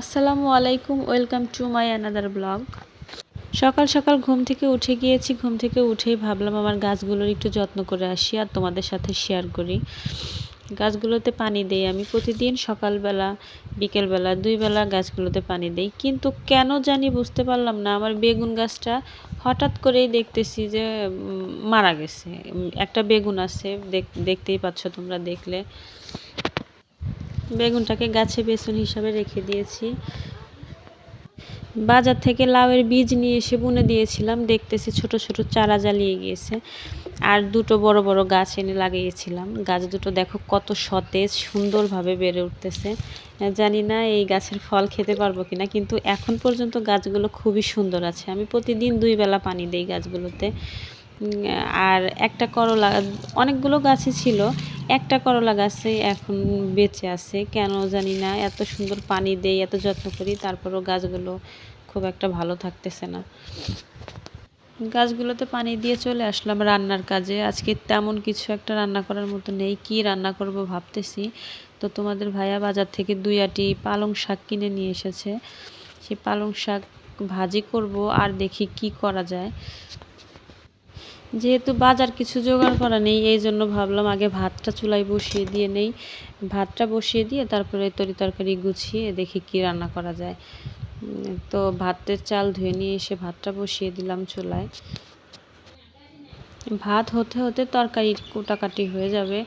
আসসালামু আলাইকুম, welcome to my another blog. সকাল সকাল ঘুম থেকে উঠে গিয়েছি, ঘুম থেকে উঠেই ভাবলাম আমার গাছগুলোর একটু যত্ন করে আসি আর তোমাদের সাথে শেয়ার করি। গাছগুলোতে পানি দেই আমি প্রতিদিন সকালবেলা, বিকেলবেলা দুই বেলা গাছগুলোতে পানি দেই। কিন্তু কেন জানি বুঝতে পারলাম না, আমার বেগুন গাছটা হঠাৎ করেই দেখতেছি যে মারা গেছে। একটা বেগুন আছে দেখতেই পাচ্ছ তোমরা, দেখলে। বেগুনটাকে গাছে বেসন হিসাবে রেখে দিয়েছি। বাজার থেকে লাউয়ের বীজ নিয়ে এসে বুনে দিয়েছিলাম। দেখতেছি ছোট ছোট চারা জ্বালিয়ে গিয়েছে। আর দুটো বড় বড় গাছ এনে লাগিয়েছিলাম। গাছ দুটো দেখো কত সতেজ, সুন্দরভাবে বেড়ে উঠতেছে। জানি না এই গাছের ফল খেতে পারব কিনা, কিন্তু এখন পর্যন্ত গাছগুলো খুবই সুন্দর আছে। আমি প্রতিদিন দুই বেলা পানি দিই গাছগুলোতে। আর একটা করলা, অনেকগুলো গাছই ছিল, একটা করলা গাছে এখন বেঁচে আছে। কেন জানি না, এত সুন্দর পানি দেই, এত যত্ন করি, তারপরও গাছগুলো খুব একটা ভালো থাকতেছে না। গাছগুলোতে পানি দিয়ে চলে আসলাম রান্নার কাজে। আজকে তেমন কিছু একটা রান্না করার মতো নেই, কি রান্না করব ভাবতেছি। তো তোমাদের ভাইয়া বাজার থেকে দুই আটি পালং শাক কিনে নিয়ে এসেছে। সেই পালং শাক ভাজি করব, আর দেখি কি করা যায়। যেহেতু বাজার কিছু জোগাড় করা নেই, এই জন্য ভাবলাম আগে ভাতটা চুলায় বসিয়ে দিয়ে নেই। ভাতটা বসিয়ে দিয়ে তারপরে তরি তরকারি গুছিয়ে দেখি কি রান্না করা যায়। তো ভাতের চাল ধুয়ে নিয়ে এসে ভাতটা বসিয়ে দিলাম চুলায়। ভাত হতে হতে তরকারি কোটাকাটি হয়ে যাবে।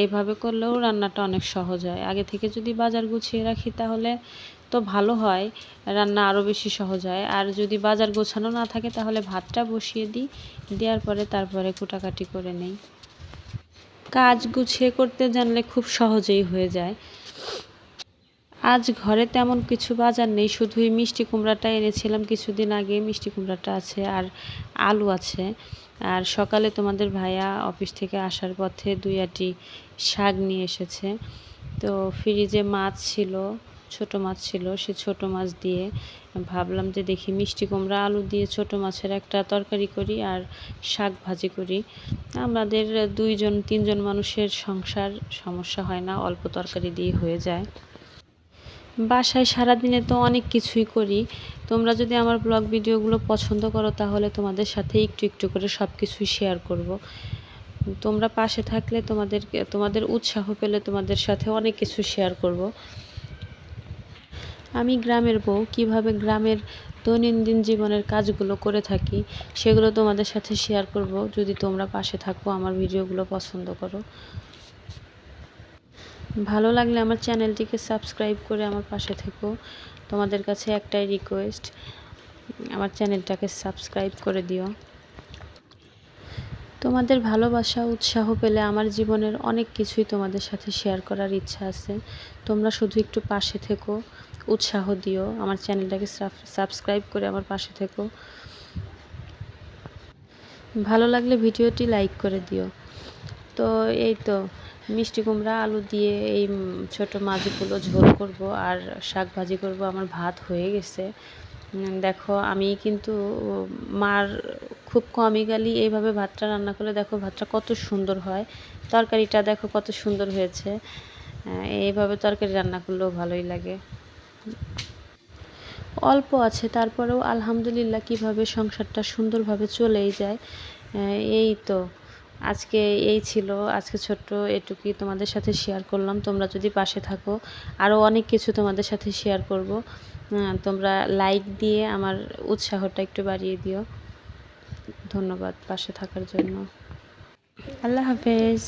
এইভাবে করলেও রান্নাটা অনেক সহজ হয়। আগে থেকে যদি বাজার গুছিয়ে রাখি তাহলে তো ভালো হয়, রান্না আরও বেশি সহজ হয়। আর যদি বাজার গোছানো না থাকে তাহলে ভাতটা বসিয়ে দিই, দেওয়ার পরে তারপরে কুটাকাটি করে নেই। কাজ গুছিয়ে করতে জানলে খুব সহজেই হয়ে যায়। আজ ঘরে তেমন কিছু বাজার নেই, শুধুই মিষ্টি কুমড়াটা এনেছিলাম কিছুদিন আগে, মিষ্টি কুমড়াটা আছে আর আলু আছে। আর সকালে তোমাদের ভাইয়া অফিস থেকে আসার পথে দুই আটি শাক নিয়ে এসেছে। তো ফ্রিজে মাছ ছিল ছোট মাছ ছিল, সে ছোট মাছ দিয়ে ভাবলাম যে দেখি মিষ্টি কুমড়া, আলু দিয়ে ছোট মাছের একটা তরকারি করি আর শাক ভাজি করি। আমাদের দুইজন, তিনজন মানুষের সংসার সমস্যা হয় না, অল্প তরকারি দিয়ে হয়ে যায়। বাসায় সারাদিনে তো অনেক কিছুই করি। তোমরা যদি আমার ব্লগ ভিডিওগুলো পছন্দ করো, তাহলে তোমাদের সাথে একটু একটু করে সব কিছুই শেয়ার করব। তোমরা পাশে থাকলে তোমাদের তোমাদের উৎসাহ পেলে তোমাদের সাথে অনেক কিছু শেয়ার করব। আমি গ্রামের বউ, কীভাবে গ্রামের দৈনন্দিন জীবনের কাজগুলো করে থাকি, সেগুলো তোমাদের সাথে শেয়ার করব। যদি তোমরা পাশে থাকো, আমার ভিডিওগুলো পছন্দ করো। ভালো লাগলে আমার চ্যানেলটিকে সাবস্ক্রাইব করে আমার পাশে থেকো। তোমাদের কাছে একটাই রিকোয়েস্ট আমার চ্যানেলটাকে সাবস্ক্রাইব করে দিও। তোমাদের ভালোবাসা, উৎসাহ পেলে আমার জীবনের অনেক কিছুই তোমাদের সাথে শেয়ার করার ইচ্ছা আছে। তোমরা শুধু একটু পাশে থেকো, উৎসাহ দিও। আমার চ্যানেলটাকে সাবস্ক্রাইব করে আমার পাশে থেকো। ভালো লাগলে ভিডিওটি লাইক করে দিও। তো এই তো, মিষ্টি কুমড়া, আলু দিয়ে এই ছোট মাছগুলো ঝোল করব আর শাক ভাজি করব। আমার ভাত হয়ে গেছে। দেখো, আমি কিন্তু মার খুব কমই গালি এইভাবে ভাতটা রান্না করলে দেখো ভাতটা কত সুন্দর হয়। তরকারিটা দেখো কত সুন্দর হয়েছে। এইভাবে তরকারি রান্না করলেও ভালোই লাগে। অল্প আছে, তারপরেও আলহামদুলিল্লাহ কীভাবে সংসারটা সুন্দরভাবে চলেই যায়। এই তো। আজকে এই ছিল, আজকে ছোট্ট এটুকুই তোমাদের সাথে শেয়ার করলাম। তোমরা যদি পাশে থাকো আরও অনেক কিছু তোমাদের সাথে শেয়ার করব। তোমরা লাইক দিয়ে আমার উৎসাহটা একটু বাড়িয়ে দিও। ধন্যবাদ পাশে থাকার জন্য। আল্লাহ হাফেজ।